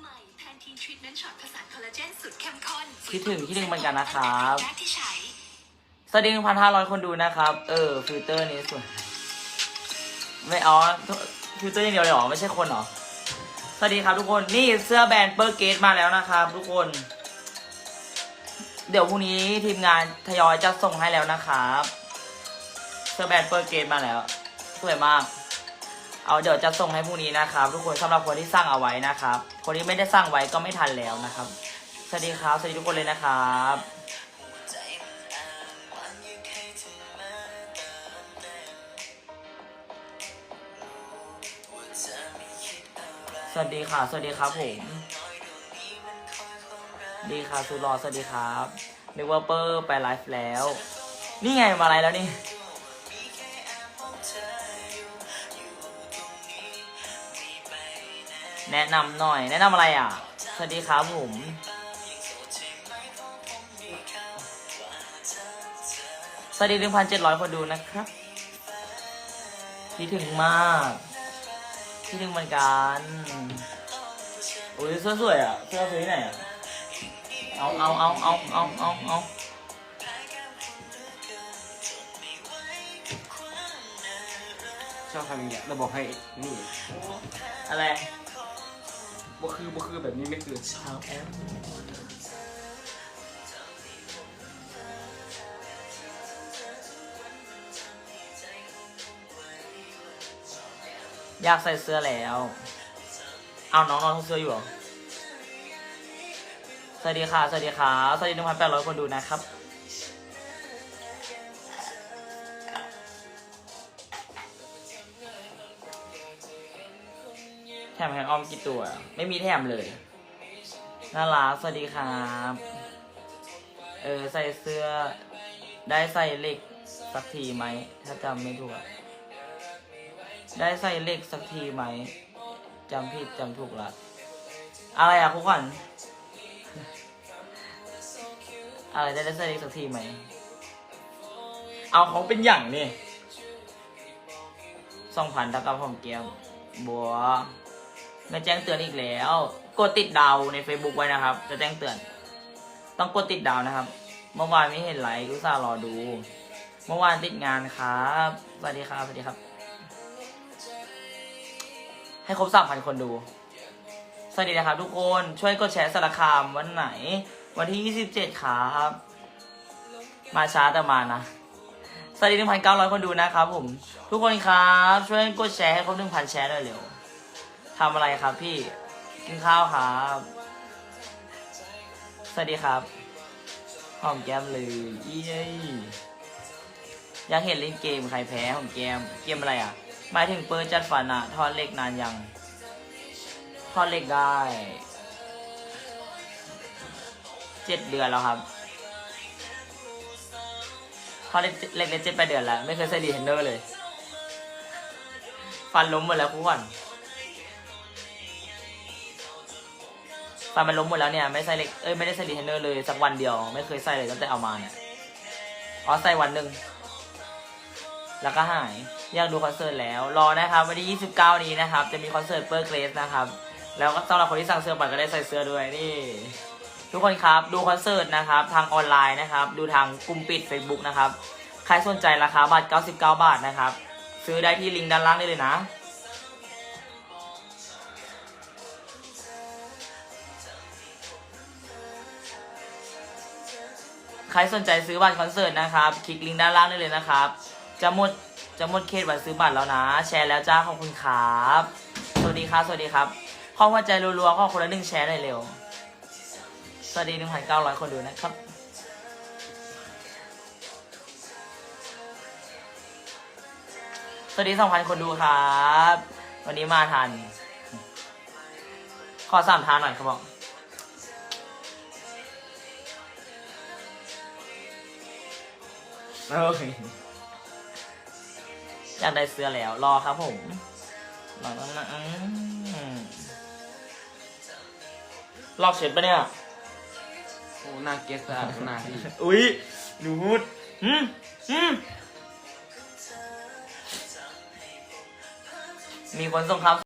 ใหม่แพนทีนทรีทเมนต์ช็อตผสานคอลลาเจนสูตรเข้มข้นคิดถึงคิดถึงเหมือนกันนะครับแรกที่ใช้สวัสดีหนึ่งพันห้าร้อยคนดูนะครับ เออ ฟิลเตอร์นี้สวย ไม่อ๋อฟิลเตอร์อย่างเดียวเลยเหรอ ไม่ใช่คนเหรอ สวัสดีครับทุกคน นี่เสื้อแบรนด์เปอร์เกตมาแล้วนะครับ ทุกคน เดี๋ยวพรุ่งนี้ทีมงานทยอยจะส่งให้แล้วนะครับ เสื้อแบรนด์เปอร์เกตมาแล้ว สวยมาก เอาเดี๋ยวจะส่งให้พรุ่งนี้นะครับ ทุกคนสำหรับคนที่สร้างเอาไว้นะครับ คนที่ไม่ได้สร้างไว้ก็ไม่ทันแล้วนะครับ สวัสดีครับ สวัสดีทุกคนเลยนะครับสวัสดีค่ะ สวัสดีครับผม ดีค่ะสุรอสวัสดีครับนึกว่าเปอร์ไปไลฟ์แล้ว นี่ไงมาไลฟ์แล้วนี่ แนะนำหน่อย แนะนำอะไรอะ สวัสดีครับผม สวัสดีหนึ่งพันเจ็ดร้อยคนดูนะครับคิดถึงมากคิดถึงเหมือนกันโอ้ยเสื้อสวยอะเสื้อซื้อที่ไหนอะเอาเอาเอาเอาเอาเอาเอาชอบทำอย่างเงี้ยเราบอกให้นี่อะไร บ่คือบ่คือแบบนี้ไม่คือเอาแอมอยากใส่เสื้อแล้ว เอาน้องนอนทุกเสื้ออยู่เหรอ สวัสดีค่ะ สวัสดีค่ะ สวัสดีหนึ่งพันแปดร้อยคนดูนะครับ แถมแฮงออมกี่ตัว ไม่มีแถมเลย น่ารักสวัสดีครับ เออ ใส่เสื้อ ได้ใส่เหล็กสักทีไหม ถ้าจำไม่ถูกอะได้ใส่เหล็กสักทีไหมจำผิดจำถูกละอะไรอะคุกขวัญอะไรได้ได้ใส่เหล็กสักทีไหม เอาเขาเป็นอย่างนี่สองพันตะกับของเกียมบัว ไม่แจ้งเตือนอีกแล้ว กดติดดาวใน Facebook ไว้นะครับ จะแจ้งเตือน ต้องกดติดดาวนะครับ เมื่อวานไม่เห็นไลค์กุซ่ารอดู เมื่อวานติดงานครับสวัสดีครับสวัสดีครับ ให้ครบสามพันคนดู สวัสดีนะครับทุกคนช่วยกดแชร์สารคามวันไหน วันที่ 27ครับมาช้าแต่มานะสวัสดี1,900คนดูนะครับผม ทุกคนครับ ช่วยกดแชร์ให้ครบ1,000แชร์หน่อยเร็ว ทำอะไรครับพี่ กินข้าวครับ สวัสดีครับหอมแก้มเลยเย้ยอยากเห็นเล่นเกมใครแพ้หอมแก้ม เกมอะไรอะหมายถึงเปิดจัดฝันอะทอดเล็กนานยัง ทอดเล็กได้เจ็ดเดือนแล้วครับทอดเล็กเล็กเจ็ดแปเดือนแล้ว ไม่เคยใส่ดีเทนเนอร์เลย ฟันล้มหมดแล้วคุก ฟันมันล้มหมดแล้วเนี่ยไม่ใส่เล็กเอ้ยไม่ได้ใส่รีเทนเนอร์เลยสักวันเดียว ไม่เคยใส่เลยตั้งแต่เอามาเนี่ยอ๋อใส่วันหนึ่งแล้วก็หายอยากดูคอนเสิร์ตแล้ว รอนะครับวันที่ 29 นี้นะครับ จะมีคอนเสิร์ตเปอร์เกรสนะครับ แล้วก็สำหรับคนที่สั่งเสื้อบัตรก็ได้ใส่เสื้อด้วยนี่ ทุกคนครับดูคอนเสิร์ตนะครับ ทางออนไลน์นะครับ ดูทางกลุ่มปิด Facebook นะครับ ใครสนใจราคาบัตร 99 บาทนะครับ ซื้อได้ที่ลิงก์ด้านล่างได้เลยนะ ใครสนใจซื้อบัตรคอนเสิร์ตนะครับ คลิกลิงก์ด้านล่างได้เลยนะครับ จะหมดจะหมดเขตวันซื้อบัตรแล้วนะ แชร์แล้วจ้าขอบคุณครับ สวัสดีครับ สวัสดีครับข้อหัวใจรัวๆข้อคนละหนึ่งแชร์หน่อยเร็ว สวัสดีหนึ่งพันเก้าร้อยคนดูนะครับสวัสดีสองพันคนดูครับ วันนี้มาทัน ขอสามทานหน่อยครับบอก โอเคอยากได้เสื้อแล้วรอครับผมรอแล้วนะอืมลอกเช็ดปะเนี่ย โอ้หน้าเกสสะอาดกว่าหน้าพี่อุ้ยหนูดอืมอืมมีคนส่งครับ